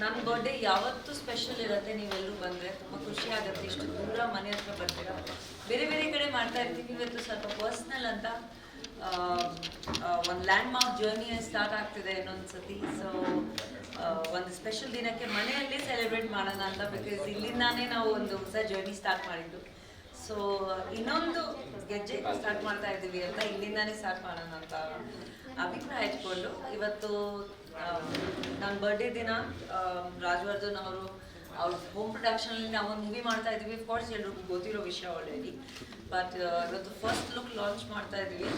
ನನ್ನ ಬರ್ಡೇ ಯಾವತ್ತೂ ಸ್ಪೆಷಲ್ ಇರುತ್ತೆ, ನೀವೆಲ್ಲರೂ ಬಂದರೆ. ತುಂಬ ಖುಷಿ ಆಗುತ್ತೆ, ಇಷ್ಟು ದೂರ ಮನೆ ಹತ್ರ ಬರ್ತೀರಾ. ಬೇರೆ ಬೇರೆ ಕಡೆ ಮಾಡ್ತಾ ಇರ್ತೀವಿ ಇವತ್ತು ಸ್ವಲ್ಪ ಪರ್ಸ್ನಲ್ ಅಂತ. ಒಂದು ಲ್ಯಾಂಡ್ ಮಾರ್ಕ್ ಜರ್ನಿ ಸ್ಟಾರ್ಟ್ ಆಗ್ತಿದೆ ಇನ್ನೊಂದು ಸತಿ ಸೊ ಒಂದು ಸ್ಪೆಷಲ್ ದಿನಕ್ಕೆ ಮನೆಯಲ್ಲೇ ಸೆಲೆಬ್ರೇಟ್ ಮಾಡೋಣ ಅಂತ ಬಿಕಾಸ್ ಇಲ್ಲಿಂದಾನೇ ನಾವು ಒಂದು ಹೊಸ ಜರ್ನಿ ಸ್ಟಾರ್ಟ್ ಮಾಡಿದ್ದು. ಸೊ ಇನ್ನೊಂದು ಗೆಜ್ಜೆ ಸ್ಟಾರ್ಟ್ ಮಾಡ್ತಾ ಇದ್ದೀವಿ ಅಂತ, ಇಲ್ಲಿಂದಾನೇ ಸ್ಟಾರ್ಟ್ ಮಾಡೋಣ ಅಂತ ಅಭಿಪ್ರಾಯ ಇಟ್ಕೊಂಡು ಇವತ್ತು ನನ್ನ ಬರ್ಡೇ ದಿನ ರಾಜವರ್ಧನ್ ಅವರು ಅವ್ರ ಹೋಮ್ ಪ್ರೊಡಕ್ಷನಲ್ಲಿ ನಾವು ಒಂದು ಮೂವಿ ಮಾಡ್ತಾ ಇದ್ದೀವಿ ಕೋರ್ಸ್ ಎಲ್ರಿಗೂ ಗೊತ್ತಿರೋ ವಿಷಯ ಆಲ್ರೆಡಿ ಬಟ್ ಇವತ್ತು ಫಸ್ಟ್ ಲುಕ್ ಲಾಂಚ್ ಮಾಡ್ತಾ ಇದ್ದೀವಿ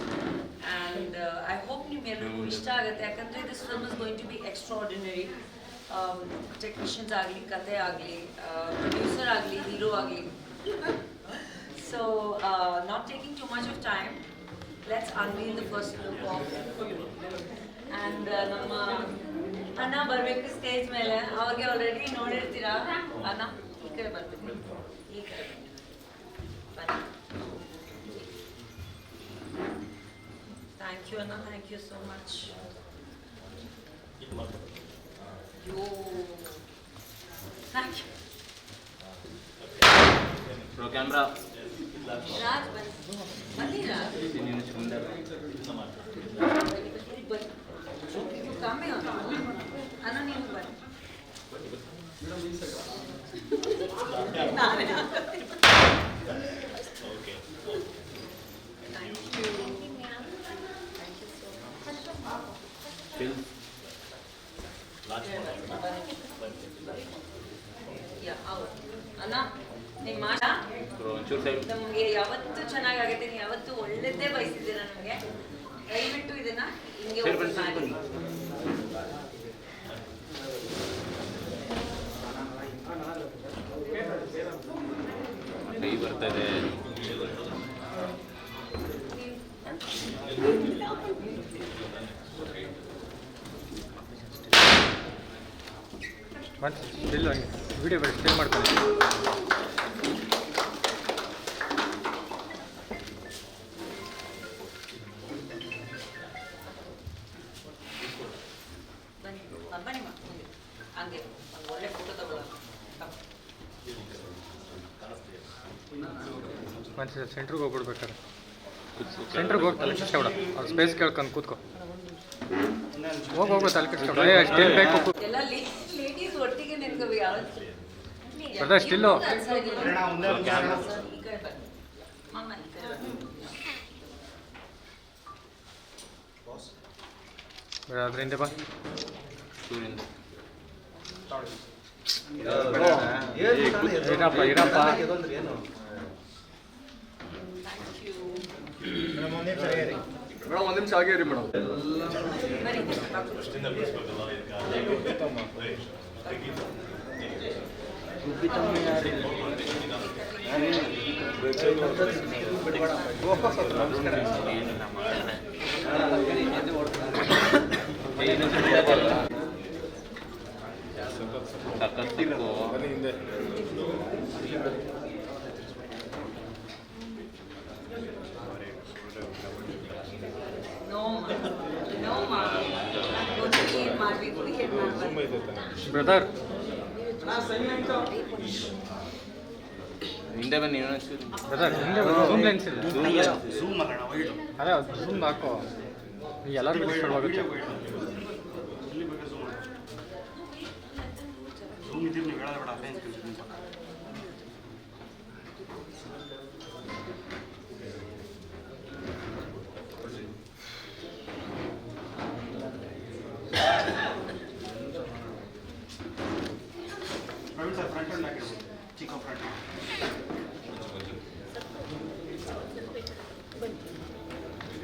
ಆ್ಯಂಡ್ ಐ ಹೋಪ್ ನಿಮ್ಗೆಲ್ರಿಗೂ ಇಷ್ಟ ಆಗುತ್ತೆ. ಯಾಕಂದರೆ this film is going to be extraordinary technicians ಆಗಲಿ, ಕತೆ ಆಗಲಿ ಪ್ರೊಡ್ಯೂಸರ್ ಆಗಲಿ ಹೀರೋ ಆಗಲಿ. So not taking too much of time let's unveil the first look of and ನಮ್ಮ ಅಣ್ಣ ಬರಬೇಕು ಸ್ಟೇಜ್ ಮೇಲೆ ಅವ್ರಿಗೆ ಆಲ್ರೆಡಿ ನೋಡಿರ್ತೀರಾ ಅಣ್ಣ ಈ ಕಡೆ ಬರ್ತೀನಿ ಈ ಕಡೆ ಬನ್ನಿ ಥ್ಯಾಂಕ್ ಯು ಅಣ್ಣ thank you so much yo thank you bro camera Raj ಬನ್ನಿ ಬನ್ನಿ ರಾಜ್ ನೀನು ಸುಂದರ ಬನ್ನಿ. ನಾನೇ ನಮಗೆ ಯಾವತ್ತು ಚೆನ್ನಾಗಾಗುತ್ತೆ ನೀವು ಯಾವತ್ತು ಒಳ್ಳೇದೇ ಬಯಸಿದ್ದೀರಾ ನಮಗೆ? ದಯವಿಟ್ಟು ಇದನ್ನ ಹಿಂಗೆ ಮತ್ತೆ ಸ್ಟಿಲ್ ವಿಡಿಯೋ ಬೇಡ ಸ್ಟಿಲ್ ಮಾಡ್ಕೊಳ್ಳಿ ಬನ್ನಿ ಮ- ಬನ್ನಿ ಮಾ ಮುಂದೆ ಹಂಗೆ ಒಂದು ಒಳ್ಳೆ ಫೋಟೋ ತಗೊಳ್ಳೋಣ ಮತ್ತೆ ಸೆಂಟ್ರಿಗೆ ಹೋಗ್ಬಿಡ್ಬೇಕಾರೆ ಸೆಂಟ್ರಿಗೆ ಹೋಗಿ ತಲೆ ಕೆಡ್ಸ್ಕೊಬೇಡ ಅವ್ರು ಸ್ಪೇಸ್ ಕೇಳ್ಕೊಂಡು ಕೂತ್ಕೋ ಹೋಗಿ ಹೋಗೋ ತಲೆ ಕೆಡ್ಸ್ಕೊಬೇಡ ಏ ಸ್ಟಿಲ್ ಬೇಕು ಬ್ರದರ್, ಸ್ಟಿಲ್ಲು. ಬೇಡ ಅದ್ರ ಹಿಂದೆ ಬಾ ಇರಪ್ಪ ಇರಪ್ಪ ಮೇಡಮ್ ಒಂದು ನಿಮಿಷ ಆಗೇ ರೀ ಮೇಡಮ್. ಬನ್ನಿ ಬ್ರದರ್ ಹಿಂದೆ ಬನ್ನಿ ಬ್ರದರ್ ಹಿಂದೆ ಝೂಮ್ ಲೆನ್ಸ್ ಇಲ್ಲ. ಅದೇ ಝೂಮ್ ಹಾಕೋ. ಎಲ್ಲರಿಗೂ ಬೇಡ ಆಗುತ್ತೆ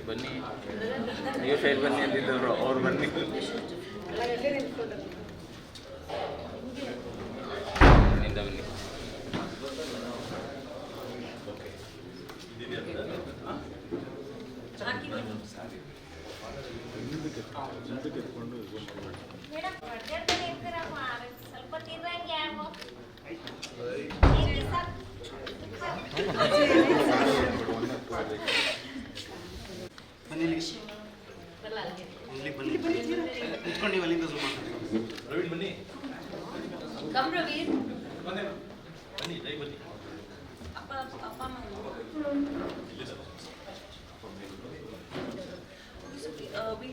ಬನ್ನಿ. ನೀವು ಸೈಡ್ ಬನ್ನಿ ಅಂತಿದ್ದವರು ಅವ್ರು ಬನ್ನಿ. ಹಿಂದೆ ಬನ್ನಿ. ಹಾಕಿ ಬನ್ನಿ संबंध रवीन बन्नी कम रवीन बन्नी बन्नी जय बन्नी अपा अपा मांगो we uh, we